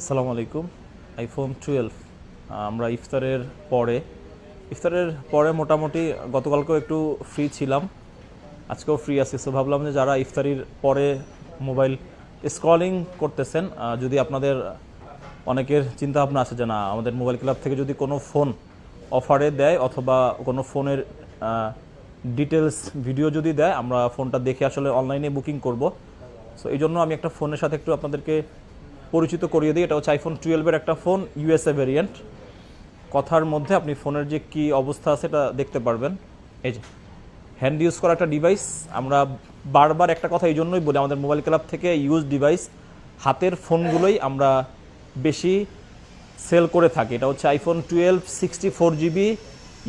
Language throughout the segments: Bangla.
আসসালামু আলাইকুম আইফোন টুয়েলভ আমরা ইফতারের পরে ইফতারের পরে মোটামুটি গতকালকেও একটু ফ্রি ছিলাম, আজকেও ফ্রি আছি। সো ভাবলাম যে যারা ইফতারির পরে মোবাইল স্ক্রলিং করতেছেন যদি আপনাদের অনেকের চিন্তা ভাবনা আছে যে না, আমাদের মোবাইল ক্লাব থেকে যদি কোনো ফোন অফারে দেয় অথবা কোনো ফোনের ডিটেলস ভিডিও যদি দেয়, আমরা ফোনটা দেখে আসলে অনলাইনে বুকিং করব। সো এই জন্য আমি একটা ফোনের সাথে একটু আপনাদেরকে পরিচিত করিয়ে দিই, এটা হচ্ছে আইফোন টুয়েলভের একটা ফোন ইউএসএ ভেরিয়েন্ট কথার মধ্যে আপনি ফোনের যে কি অবস্থা আছে এটা দেখতে পারবেন। এই যে হ্যান্ড ইউজ করা একটা ডিভাইস আমরা বারবার একটা কথা এই জন্যই বলি, আমাদের মোবাইল ক্লাব থেকে ইউজ ডিভাইস হাতের ফোনগুলোই আমরা বেশি সেল করে থাকি। এটা হচ্ছে iPhone twelve sixty four GB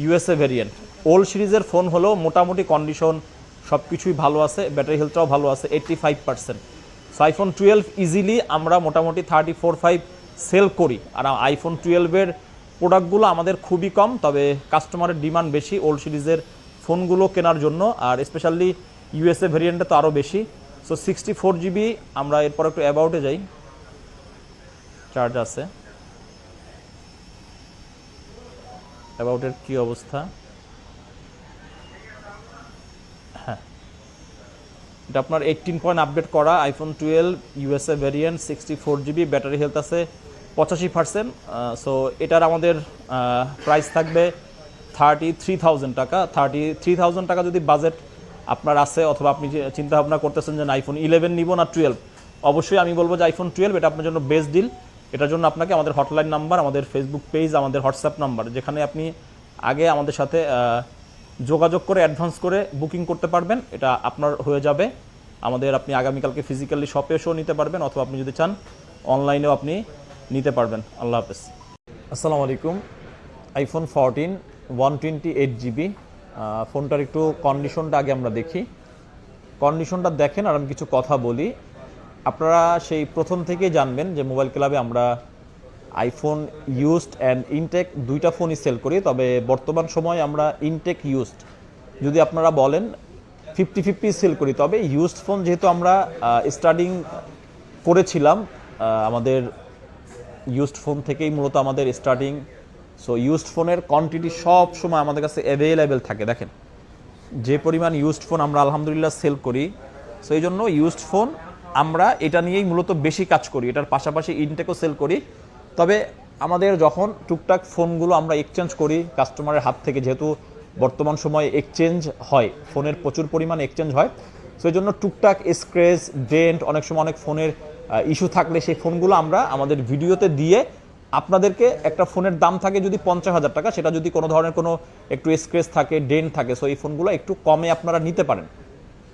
USA variant old সিরিজের ফোন হলো মোটামুটি কন্ডিশন সব কিছুই ভালো আছে ব্যাটারি হেলথটাও ভালো আছে eighty five percent iPhone twelve easily আমরা মোটামুটি থার্টি ফোর ফাইভ সেল করি। আর আইফোন টুয়েলভের প্রোডাক্টগুলো আমাদের খুবই কম, তবে কাস্টমারের ডিমান্ড বেশি ওল্ড সিরিজের ফোনগুলো কেনার জন্য, আর স্পেশালি ইউএসএ ভেরিয়েন্টে তো আরও বেশি। সো সিক্সটি ফোর জিবি আমরা এরপর একটু অ্যাবাউটে যাই। চার্জ আছে। অ্যাবাউটের কী অবস্থা? এটা আপনার এইটিন পয়েন্ট আপডেট করা iPhone twelve USA variant sixty four GB battery health আছে পঁচাশি পার্সেন্ট সো এটার আমাদের প্রাইস থাকবে থার্টি থ্রি থাউজেন্ড টাকা। থার্টি থ্রি থাউজেন্ড টাকা যদি বাজেট আপনার আছে অথবা আপনি চিন্তা ভাবনা করতেছেন যে আইফোন ইলেভেন নিব না টুয়েলভ অবশ্যই আমি বলব যে আইফোন টুয়েলভ এটা আপনার জন্য বেস্ট ডিল এটার জন্য আপনাকে আমাদের হটলাইন নাম্বার আমাদের ফেসবুক পেজ আমাদের হোয়াটসঅ্যাপ নাম্বার যেখানে আপনি আগে আমাদের সাথে যোগাযোগ করে অ্যাডভান্স করে বুকিং করতে পারবেন, এটা আপনার হয়ে যাবে। আমাদের আপনি আগামীকালকে ফিজিক্যালি শপে এসেও নিতে পারবেন, অথবা আপনি যদি চান অনলাইনেও আপনি নিতে পারবেন। আল্লাহ হাফেজ। আসসালামু আলাইকুম। IPhone fourteen one twenty eight GB ফোনটার একটু কন্ডিশনটা আগে আমরা দেখি। কন্ডিশনটা দেখেন আর আমি কিছু কথা বলি। আপনারা সেই প্রথম থেকেই জানবেন যে মোবাইল ক্লাবে আমরা আইফোন ইউজড অ্যান্ড ইনটেক দুইটা ফোনই সেল করি, তবে বর্তমান সময় আমরা ইনটেক ইউজড যদি আপনারা বলেন ফিফটি ফিফটি সেল করি, তবে ইউজড ফোন যেহেতু আমরা স্টার্টিং করেছিলাম আমাদের ইউজড ফোন থেকেই মূলত আমাদের স্টার্টিং সো ইউজড ফোনের কোয়ান্টিটি সব সময় আমাদের কাছে অ্যাভেলেবেল থাকে, দেখেন। যে পরিমাণ ইউজড ফোন আমরা আলহামদুলিল্লাহ সেল করি সো এই জন্য ইউজড ফোন আমরা এটা নিয়েই মূলত বেশি কাজ করি। এটার পাশাপাশি ইনটেকও সেল করি। তবে আমাদের যখন টুকটাক ফোনগুলো আমরা এক্সচেঞ্জ করি কাস্টমারের হাত থেকে যেহেতু বর্তমান সময়ে এক্সচেঞ্জ হয়, ফোনের প্রচুর পরিমাণ এক্সচেঞ্জ হয় সেই জন্য টুকটাক স্ক্রেচ ডেন্ট অনেক সময় অনেক ফোনের ইস্যু থাকলে সেই ফোনগুলো আমরা আমাদের ভিডিওতে দিয়ে আপনাদেরকে একটা ফোনের দাম থাকে যদি পঞ্চাশ হাজার টাকা, সেটা যদি কোনো ধরনের কোনো একটু স্ক্রেচ থাকে ডেন্ট থাকে সো এই ফোনগুলো একটু কমে আপনারা নিতে পারেন।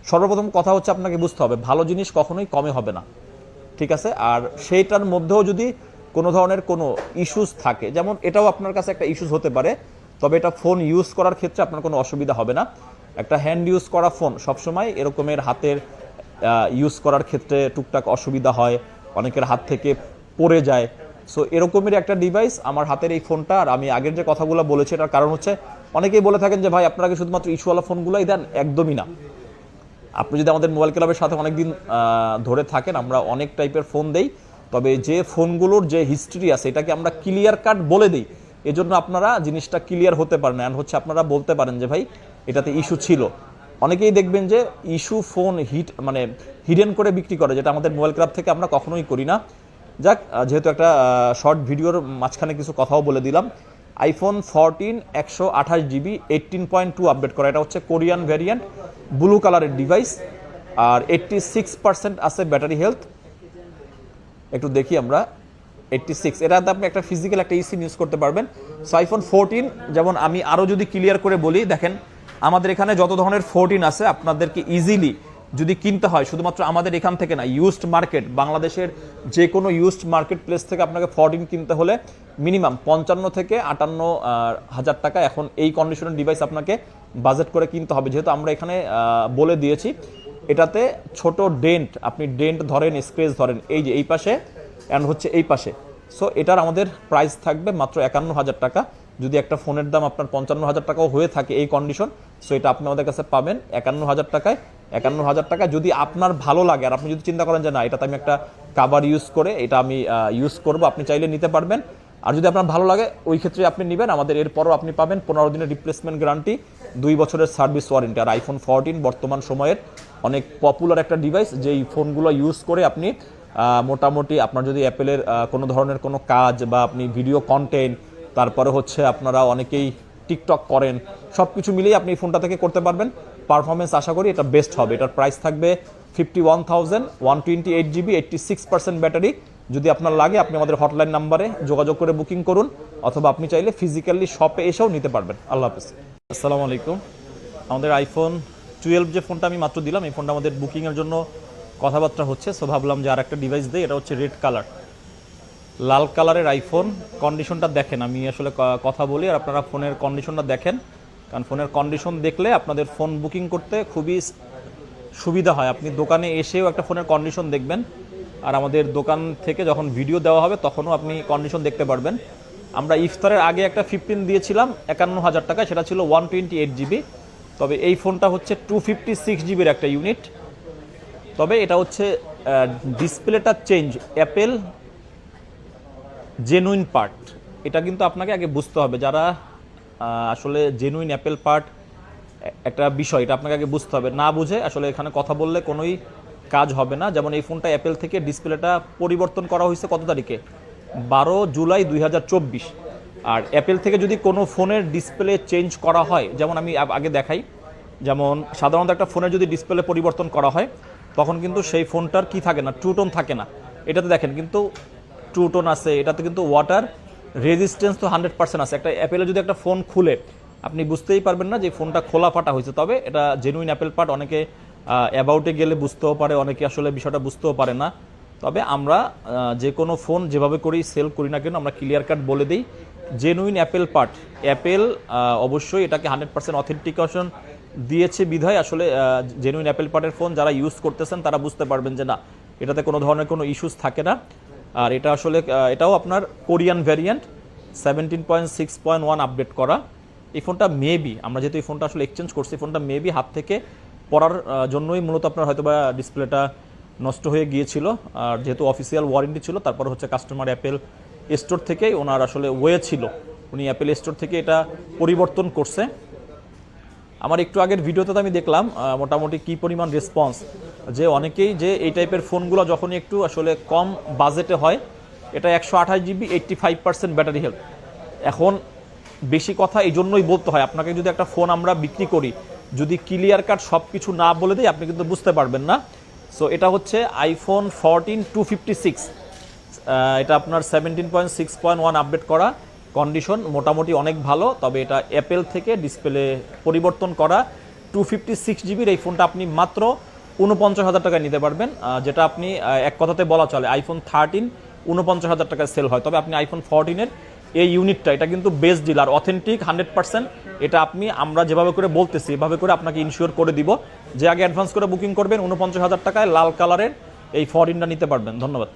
সর্বপ্রথম কথা হচ্ছে আপনাকে বুঝতে হবে, ভালো জিনিস কখনোই কমে হবে না, ঠিক আছে? আর সেইটার মধ্যেও যদি কোনো ধরনের কোনো ইস্যুস থাকে। যেমন এটাও আপনার কাছে একটা ইস্যুস হতে পারে, তবে এটা ফোন ইউজ করার ক্ষেত্রে আপনার কোনো অসুবিধা হবে না। একটা হ্যান্ড ইউজ করা ফোন সবসময় এরকমের হাতের ইউজ করার ক্ষেত্রে টুকটাক অসুবিধা হয়, অনেকের হাত থেকে পড়ে যায়। সো এরকমের একটা ডিভাইস আমার হাতের এই ফোনটা আর আমি আগের যে কথাগুলো বলেছি, এটার কারণ হচ্ছে অনেকেই বলে থাকেন যে, ভাই, আপনারা শুধুমাত্র ইস্যুওয়ালা ফোনগুলোই দেন? একদমই না। আপনি যদি আমাদের মোবাইল ক্লাবের সাথে অনেকদিন ধরে থাকেন, আমরা অনেক টাইপের ফোন দেই। তবে যে ফোনগুলোর যে হিস্ট্রি আছে, এটাকে আমরা ক্লিয়ার কাট বলে দিই। এজন্য আপনারা জিনিসটা ক্লিয়ার হতে পারেন অ্যান্ড হচ্ছে আপনারা বলতে পারেন যে, ভাই, এটাতে ইস্যু ছিল। অনেকেই দেখবেন যে ইস্যু ফোন হিট মানে হিডেন করে বিক্রি করে, যেটা আমাদের মোবাইল ক্লাব থেকে আমরা কখনোই করি না। যাক যেহেতু একটা শর্ট ভিডিওর মাঝখানে কিছু কথাও বলে দিলাম। আইফোন ফোরটিন একশো আঠাশ GB eighteen point two update করা। এটা হচ্ছে কোরিয়ান ভ্যারিয়েন্ট ব্লু কালারের ডিভাইস আর এইট্টি সিক্স পার্সেন্ট আছে ব্যাটারি হেলথ একটু দেখি আমরা এইট্টি সিক্স এটাতে আপনি একটা ফিজিক্যাল একটা ইসি ইউজ করতে পারবেন। সো আইফোন ফোরটিন যেমন আমি আরও যদি ক্লিয়ার করে বলি, দেখেন, আমাদের এখানে যত ধরনের ফোরটিন আছে, আপনাদেরকে ইজিলি যদি কিনতে হয়, শুধুমাত্র আমাদের এখান থেকে না ইউজড মার্কেট বাংলাদেশের যে কোনো ইউজড মার্কেট প্লেস থেকে আপনাকে ফোরটিন কিনতে হলে মিনিমাম পঞ্চান্ন থেকে আটান্ন হাজার টাকা এখন এই কন্ডিশনের ডিভাইস আপনাকে বাজেট করে কিনতে হবে। যেহেতু আমরা এখানে বলে দিয়েছি এটাতে ছোট ডেন্ট, আপনি ডেন্ট ধরেন স্ক্রেচ ধরেন, এই যে এই পাশে অ্যান্ড হচ্ছে এই পাশে। সো এটার আমাদের প্রাইস থাকবে মাত্র একান্ন হাজার টাকা। যদি একটা ফোনের দাম আপনার পঞ্চান্ন হাজার টাকাও হয়ে থাকে এই কন্ডিশন সো এটা আপনি আমাদের কাছে পাবেন একান্ন হাজার টাকায়। একান্ন হাজার টাকা যদি আপনার ভালো লাগে, আর আপনি যদি চিন্তা করেন যে না, এটাতে আমি একটা কাভার ইউজ করে, এটা আমি ইউজ করব, আপনি চাইলে নিতে পারবেন। আর যদি আপনার ভালো লাগে, ওই ক্ষেত্রে আপনি নেবেন। আমাদের এরপরও আপনি পাবেন পনেরো দিনের রিপ্লেসমেন্ট গ্যারান্টি দুই বছরের সার্ভিস ওয়ারেন্টি আর আইফোন ফোরটিন বর্তমান সময়ের অনেক পপুলার একটা ডিভাইস যেই ফোনগুলো ইউজ করে আপনি মোটামুটি আপনার যদি অ্যাপেলের কোনো ধরনের কোনো কাজ বা আপনি ভিডিও কন্টেন্ট তারপরে হচ্ছে আপনারা অনেকেই টিকটক করেন সব কিছু মিলিয়ে আপনি এই ফোনটা থেকে করতে পারবেন। পারফরমেন্স আশা করি এটা বেস্ট হবে। এটার প্রাইস থাকবে fifty one thousand one twenty eight GB eighty six percent battery যদি আপনার লাগে, আপনি আমাদের হটলাইন নাম্বারে যোগাযোগ করে বুকিং করুন, অথবা আপনি চাইলে ফিজিক্যালি শপে এসেও নিতে পারবেন। আল্লাহ হাফিজ। আসসালামু আলাইকুম। আমাদের আইফোন টুয়েলভ যে ফোনটা আমি মাত্র দিলাম, এই ফোনটা আমাদের বুকিংয়ের জন্য কথাবার্তা হচ্ছে। সো ভাবলাম যে আর একটা ডিভাইস দেয় এটা হচ্ছে রেড কালার লাল কালারের আইফোন কন্ডিশনটা দেখেন। আমি আসলে কথা বলি আর আপনারা ফোনের কন্ডিশনটা দেখেন। কারণ ফোনের কন্ডিশন দেখলে আপনাদের ফোন বুকিং করতে খুবই সুবিধা হয়। আপনি দোকানে এসেও একটা ফোনের কন্ডিশন দেখবেন। আর আমাদের দোকান থেকে যখন ভিডিও দেওয়া হবে, তখনও আপনি কন্ডিশন দেখতে পারবেন। আমরা ইফতারের আগে একটা ফিফটিন দিয়েছিলাম, একান্ন হাজার টাকা, সেটা ছিল ওয়ান টোয়েন্টি এইট জিবি তবে এই ফোনটা হচ্ছে টু ফিফটি সিক্স জিবির একটা ইউনিট তবে এটা হচ্ছে ডিসপ্লেটা চেঞ্জ অ্যাপেল জেনুইন পার্ট এটা কিন্তু আপনাকে আগে বুঝতে হবে, যারা আসলে জেনুইন অ্যাপেল পার্ট একটা বিষয়, এটা আপনাকে আগে বুঝতে হবে। না বুঝে আসলে এখানে কথা বললে কোনোই কাজ হবে না। যেমন এই ফোনটা অ্যাপেল থেকে ডিসপ্লেটা পরিবর্তন করা হয়েছে কত তারিখে? বারো জুলাই দুই হাজার চব্বিশ। আর অ্যাপেল থেকে যদি কোনো ফোনের ডিসপ্লে চেঞ্জ করা হয়, যেমন আমি আগে দেখাই, যেমন সাধারণত একটা ফোনের যদি ডিসপ্লে পরিবর্তন করা হয়, তখন কিন্তু সেই ফোনটার কি থাকে না ট্রুটোন থাকে না। এটাতে দেখেন কিন্তু ট্রুটোন আছে, এটাতে কিন্তু ওয়াটার রেজিস্ট্যান্স তো হান্ড্রেড পার্সেন্ট আছে। একটা অ্যাপেলে যদি একটা ফোন খুলে, আপনি বুঝতেই পারবেন না যে ফোনটা খোলা ফাটা হয়েছে। তবে এটা জেনুইন অ্যাপেল পার্ট অনেকে অ্যাবাউটে গেলে বুঝতেও পারে, অনেকে আসলে বিষয়টা বুঝতেও পারে না। তবে আমরা যে কোনো ফোন যেভাবে করি সেল করি না কেন, আমরা ক্লিয়ার কাট বলে দিই। জেনুইন অ্যাপেল পার্ট অ্যাপেল অবশ্যই এটাকে হান্ড্রেড পার্সেন্ট অথেন্টিকেশন দিয়েছে বিধায়। আসলে জেনুইন অ্যাপেল পার্টের ফোন যারা ইউজ করতেছেন, তারা বুঝতে পারবেন যে না, এটাতে কোনো ধরনের কোনো ইস্যুস থাকে না। আর এটা আসলে এটাও আপনার Korean variant seventeen point six point one update করা। এই ফোনটা মেবি আমরা যেহেতু এই ফোনটা আসলে এক্সচেঞ্জ করছি ফোনটা মেবি হাত থেকে পড়ার জন্যই মূলত আপনার হয়তো বা ডিসপ্লেটা নষ্ট হয়ে গিয়েছিল। আর যেহেতু অফিসিয়াল ওয়ারেন্টি ছিল, তারপর হচ্ছে কাস্টমার অ্যাপেল স্টোর থেকেই ওনার আসলে ওয়ে ছিল। উনি অ্যাপেল স্টোর থেকে এটা পরিবর্তন করছে। আমার একটু আগের ভিডিওতে আমি দেখলাম মোটামুটি কি পরিমাণ রেসপন্স যে অনেকেই যে এই টাইপের ফোনগুলো যখনই একটু আসলে কম বাজেটে হয়, এটা একশো আঠাশ GB eighty five percent battery health এখন বেশি কথা এই জন্যই বলতে হয়, আপনাকে যদি একটা ফোন আমরা বিক্রি করি, যদি ক্লিয়ার কাট সব কিছু না বলে দিই, আপনি কিন্তু বুঝতে পারবেন না। সো এটা হচ্ছে iPhone fourteen two fifty six এটা আপনার seventeen point six point one update করা। কন্ডিশন মোটামুটি অনেক ভালো, তবে এটা অ্যাপেল থেকে ডিসপ্লে পরিবর্তন করা। টু ফিফটি সিক্স জিবির এই ফোনটা আপনি মাত্র উনপঞ্চাশ হাজার টাকায় নিতে পারবেন। যেটা আপনি এক কথাতে বলা চলে আইফোন থার্টিন উনপঞ্চাশ হাজার টাকায় সেল হয়। তবে আপনি আইফোন ফোরটিনের এই ইউনিটটা এটা কিন্তু বেস্ট ডিল আর অথেন্টিক হান্ড্রেড পার্সেন্ট এটা আপনি, আমরা যেভাবে করে বলতেছি, এভাবে করে আপনাকে ইনশিওর করে দিব। যে আগে অ্যাডভান্স করে বুকিং করবেন উনপঞ্চাশ হাজার টাকায় লাল কালারের এই ফোরটিনটা নিতে পারবেন। ধন্যবাদ।